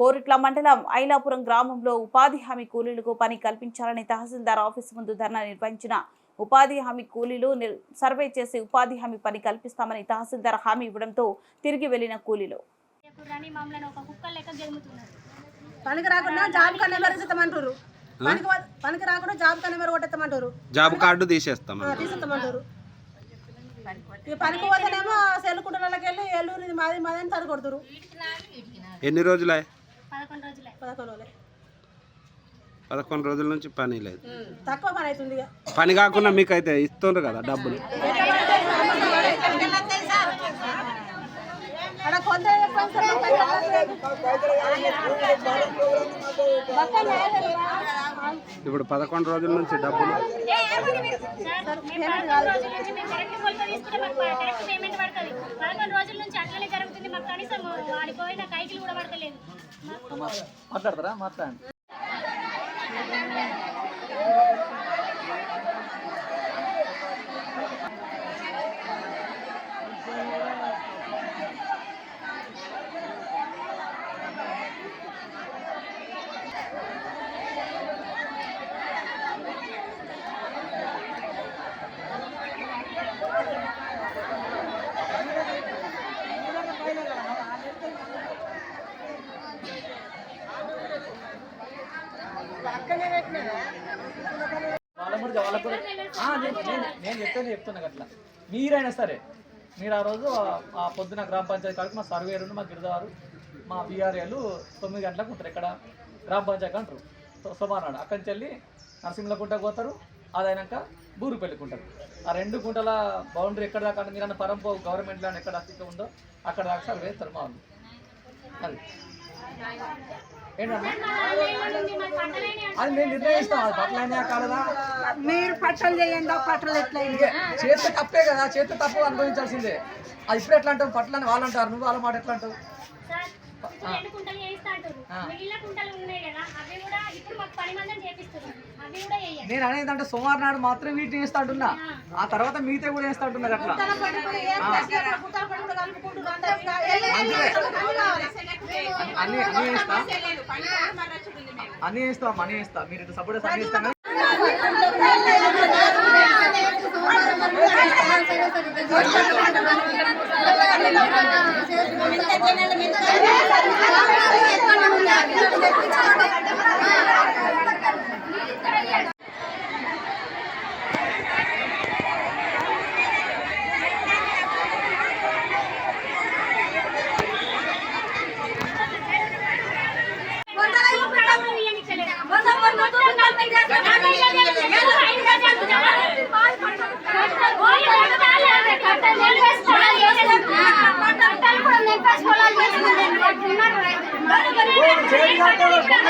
కొత్తకోట్ల మండలం ఐలాపురం గ్రామంలో ఉపాధి హామీ కూలీలకు పని కల్పించాలని తహసీల్దార్ ఆఫీసు ముందు ధర్నా నిర్వహించిన ఉపాధి హామీ కూలీలు సర్వే చేసి ఉపాధి హామీ పని కల్పిస్తామని తహసీల్దార్ హామీ ఇవ్వడంతో తిరిగి వెళ్ళిన కూలీలు. పనికి రాకుండా జాబ్ కన్నా మెరుగుతామంటారు పనికి వా- పనికి రాకుండా జాబ్ కన్నా మెరుగు కొట్టేస్తామంటారు జాబ్ కార్డు తీసేస్తాం తీసేస్తామంటారు ఈ పనికి పోతేనేమో సెల్లుకుంటున్నకి వెళ్ళి ఏలూరు ఇది మాది అని ఎన్ని రోజులే పదకొండు రోజులే. పదకొండు రోజులే. పదకొండు రోజుల నుంచి పని లేదు. తక్కువ పని అవుతుంది పని కాకుండా మీకు అయితే ఇస్తుండ్రు కదా డబ్బులు. కొంత ఇప్పుడు పదకొండు రోజుల నుంచి డబ్బులు. పదకొండు రోజుల నుంచి అట్లనే జరుగుతుంది. మాకు కనీసం వాడిపోయిన కైకిలు కూడా పడతలేదు. మాట్లాడతారా? మాట్లాడండి. వాళ్ళ వాళ్ళకు నేను చెప్తే చెప్తున్నా అట్లా మీరైనా సరే మీరు ఆ రోజు ఆ- పొద్దున గ్రామ పంచాయతీ కాడికి మా సర్వేరు మా గిరిదారు మా బీఆర్ఏలు తొమ్మిది గంటలకు ఉంటారు ఇక్కడ. గ్రామ పంచాయతీ అంటారు. సో- అక్కడి నుంచి వెళ్ళి నరసింహలకుంట పోతారు. అదైనాక బూరు పెళ్ళికుంటారు ఆ రెండు గుంటల బౌండరీ ఎక్కడ దాకా మీరు అన్న పరంపో గవర్నమెంట్ ల్యాండ్ ఎక్కడ అస్తిత్వం ఉందో అక్కడ దాకా సర్వే వేస్తారు మా వాళ్ళు. అది. అది మేము నిర్ణయిస్తాం అది బట్టలైనా కాలదా మీరు పట్టలు చేయండి పట్టలు ఎట్లా చేత తప్పే కదా చేత తప్పు అనుభవించాల్సిందే. అది ఇప్పుడు ఎట్లా అంటావు? పట్లని వాళ్ళు అంటారు నువ్వు వాళ్ళ మాట ఎట్లా అంటావు? సార్ ఇప్పుడు రెండు కుంటలు చేయిస్తా అంటారు మిగిలిన కుంటలు ఉన్నాయి కదా అవి కూడా ఇప్పుడు మాకు పని మందిని చేపిస్తున్నారు. అవి కూడా వేయాలి నేను అనేది అంటే సోమవారం నాడు మాత్రం వీటిని వేస్తా అంటున్నా ఆ తర్వాత మిగతా కూడా వేస్తా అంటున్నారు అట్లా అన్ని అన్ని వేస్తా అన్ని వేస్తా అన్ని వేస్తా మీరు ఇటు సపోర్ట్ అన్ని వేస్తాం కదా కట్టలు 谁说这个不能